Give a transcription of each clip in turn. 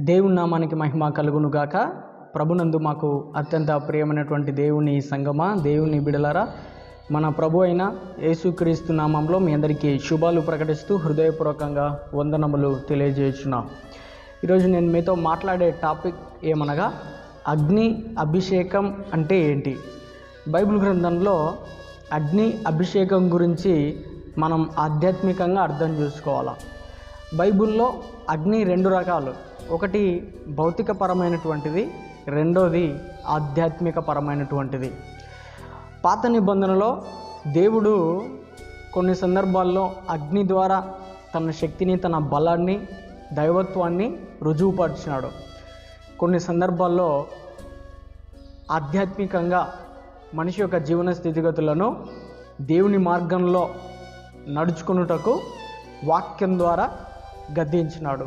దేవుని నామానికి మహిమ కలుగును గాక. ప్రభునందు మాకు అత్యంత ప్రియమైనటువంటి దేవుని సంగమా దేవుని బిడలారా. మన ప్రభు అయిన యేసుక్రీస్తు నామంలో మీ అందరికీ శుభాలు ప్రకటిస్తూ హృదయపూర్వకంగా వందనములు తెలియజేస్తున్నాం ఈరోజు నేను మీతో మాట్లాడే టాపిక్ ఏమనగా అగ్ని అభిషేకం అంటే ఏంటి? బైబిల్ గ్రంథంలో అగ్ని అభిషేకం గురించి మనం ఆధ్యాత్మికంగా అర్థం చేసుకోవాలి? బైబిల్లో అగ్ని రెండు రకాలు ఒకటి భౌతికపరమైనటువంటిది రెండోది ఆధ్యాత్మిక పరమైనటువంటిది పాత నిబంధనలో దేవుడు కొన్ని సందర్భాల్లో అగ్ని ద్వారా తన శక్తిని తన బలాన్ని దైవత్వాన్ని రుజువుపరిచినాడు. కొన్ని సందర్భాల్లో ఆధ్యాత్మికంగా మనిషి యొక్క జీవన స్థితిగతులను దేవుని మార్గంలో నడుచుకున్నటకు వాక్యం ద్వారా గద్దించినాడు.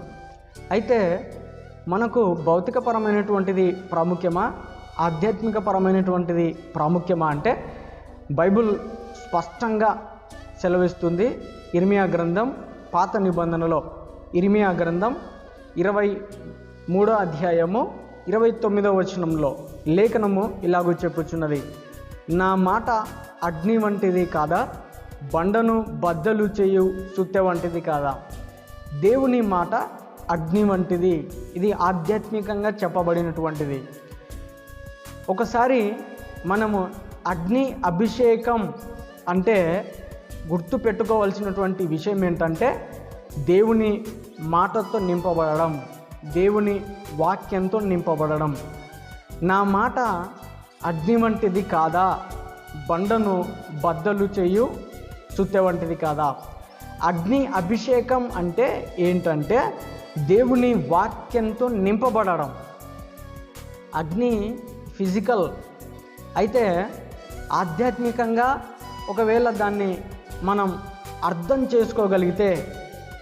అయితే మనకు భౌతికపరమైనటువంటిది ప్రాముఖ్యమా? ఆధ్యాత్మిక పరమైనటువంటిది ప్రాముఖ్యమా అంటే బైబిల్ స్పష్టంగా సెలవిస్తుంది ఇర్మియా గ్రంథం పాత నిబంధనలో. ఇర్మియా గ్రంథం ఇరవై మూడో అధ్యాయము ఇరవై తొమ్మిదో వచనంలో లేఖనము ఇలాగూ చెప్పుచున్నది. నా మాట అగ్ని వంటిది కాదా? బండను బద్దలు చేయు సుత్తె వంటిది కాదా? దేవుని మాట అగ్ని వంటిది. ఇది ఆధ్యాత్మికంగా చెప్పబడినటువంటిది. ఒకసారి మనము అగ్ని అభిషేకం అంటే గుర్తు పెట్టుకోవాల్సినటువంటి విషయం ఏంటంటే దేవుని మాటతో నింపబడడం దేవుని వాక్యంతో నింపబడడం. నా మాట అగ్ని వంటిది కాదా? బండను బద్దలు చేయు సుత్తె వంటిది కాదా? అగ్ని అభిషేకం అంటే ఏంటంటే దేవుని వాక్యంతో నింపబడడం. అగ్ని ఫిజికల్. అయితే ఆధ్యాత్మికంగా ఒకవేళ దాన్ని మనం అర్థం చేసుకోగలిగితే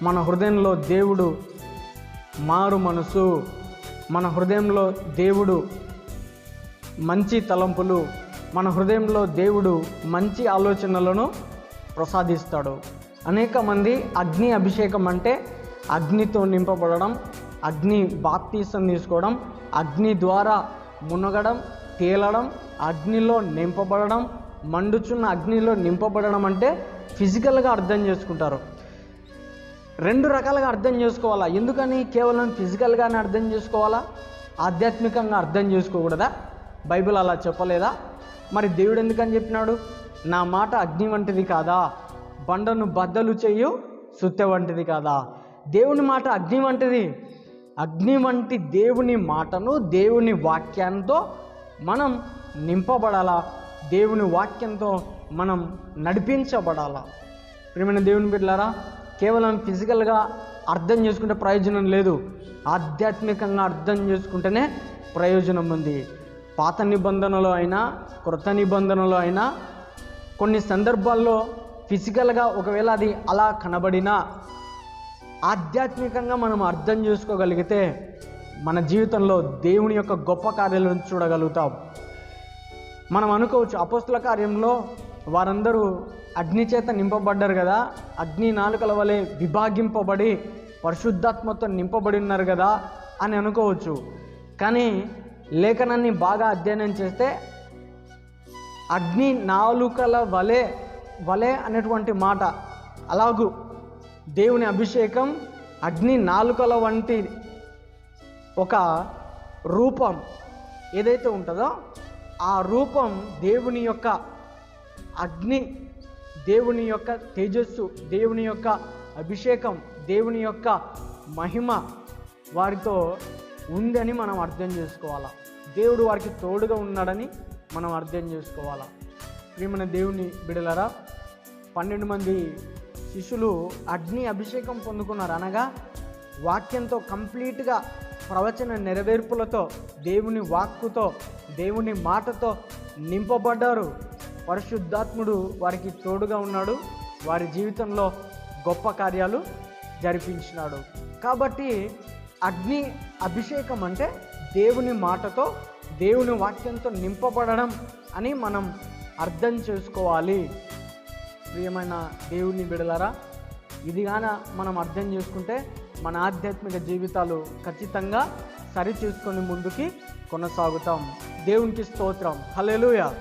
మన హృదయంలో దేవుడు మారు మనసు మన హృదయంలో దేవుడు మంచి తలంపులు మన హృదయంలో దేవుడు మంచి ఆలోచనలను ప్రసాదిస్తాడు. అనేక మంది అగ్ని అభిషేకం అంటే అగ్నితో నింపబడడం అగ్ని బాప్తీసం తీసుకోవడం అగ్ని ద్వారా మునగడం తేలడం అగ్నిలో నింపబడడం మండుచున్న అగ్నిలో నింపబడడం అంటే ఫిజికల్గా అర్థం చేసుకుంటారు. రెండు రకాలుగా అర్థం చేసుకోవాలా? ఎందుకని? కేవలం ఫిజికల్గానే అర్థం చేసుకోవాలా? ఆధ్యాత్మికంగా అర్థం చేసుకోకూడదా? బైబిల్ అలా చెప్పలేదా? మరి దేవుడు ఎందుకని చెప్పినాడు? నా మాట అగ్ని వంటిది కాదా? బండను బద్దలు చెయ్యు సుత్తె వంటిది కాదా? దేవుని మాట అగ్ని వంటిది. అగ్ని వంటి దేవుని మాటను దేవుని వాక్యంతో మనం నింపబడాలా? దేవుని వాక్యంతో మనం నడిపించబడాలా? ప్రేమైన దేవుని బిడ్డలారా కేవలం ఫిజికల్గా అర్థం చేసుకుంటే ప్రయోజనం లేదు. ఆధ్యాత్మికంగా అర్థం చేసుకుంటేనే ప్రయోజనం ఉంది. పాత నిబంధనలో అయినా క్రొత్త నిబంధనలో అయినా కొన్ని సందర్భాల్లో ఫిజికల్గా ఒకవేళ అది అలా కనబడినా ఆధ్యాత్మికంగా మనం అర్థం చేసుకోగలిగితే మన జీవితంలో దేవుని యొక్క గొప్ప కార్యాలను చూడగలుగుతాం. మనం అనుకోవచ్చు అపోస్తుల కార్యంలో వారందరూ అగ్ని చేత నింపబడ్డారు కదా అగ్ని నాలుకల వలె విభాగింపబడి పరిశుద్ధాత్మతో నింపబడి ఉన్నారు కదా అని అనుకోవచ్చు. కానీ లేఖనాన్ని బాగా అధ్యయనం చేస్తే అగ్ని నాలుకల వలె వలె అనేటువంటి మాట అలాగూ దేవుని అభిషేకం అగ్ని నాలుకల వంటి ఒక రూపం ఏదైతే ఉంటుందో ఆ రూపం దేవుని యొక్క అగ్ని దేవుని యొక్క తేజస్సు దేవుని యొక్క అభిషేకం దేవుని యొక్క మహిమ వారితో ఉందని మనం అర్థం చేసుకోవాలా. దేవుడు వారికి తోడుగా ఉన్నాడని మనం అర్థం చేసుకోవాలా. ప్రియమైన దేవుని బిడలరా పన్నెండు మంది శిష్యులు అగ్ని అభిషేకం పొందుకున్నారు. అనగా వాక్యంతో కంప్లీట్గా ప్రవచన నెరవేర్పులతో దేవుని వాక్కుతో దేవుని మాటతో నింపబడ్డారు. పరిశుద్ధాత్ముడు వారికి తోడుగా ఉన్నాడు. వారి జీవితంలో గొప్ప కార్యాలు జరిపించినాడు. కాబట్టి అగ్ని అభిషేకం అంటే దేవుని మాటతో దేవుని వాక్యంతో నింపబడడం అని మనం అర్థం చేసుకోవాలి. ప్రియమైన దేవుని బిడలారా ఇదిగాన మనం అర్థం చేసుకుంటే మన ఆధ్యాత్మిక జీవితాలు ఖచ్చితంగా సరిచూసుకొని ముందుకి కొనసాగుతాం. దేవునికి స్తోత్రం. హల్లెలూయా.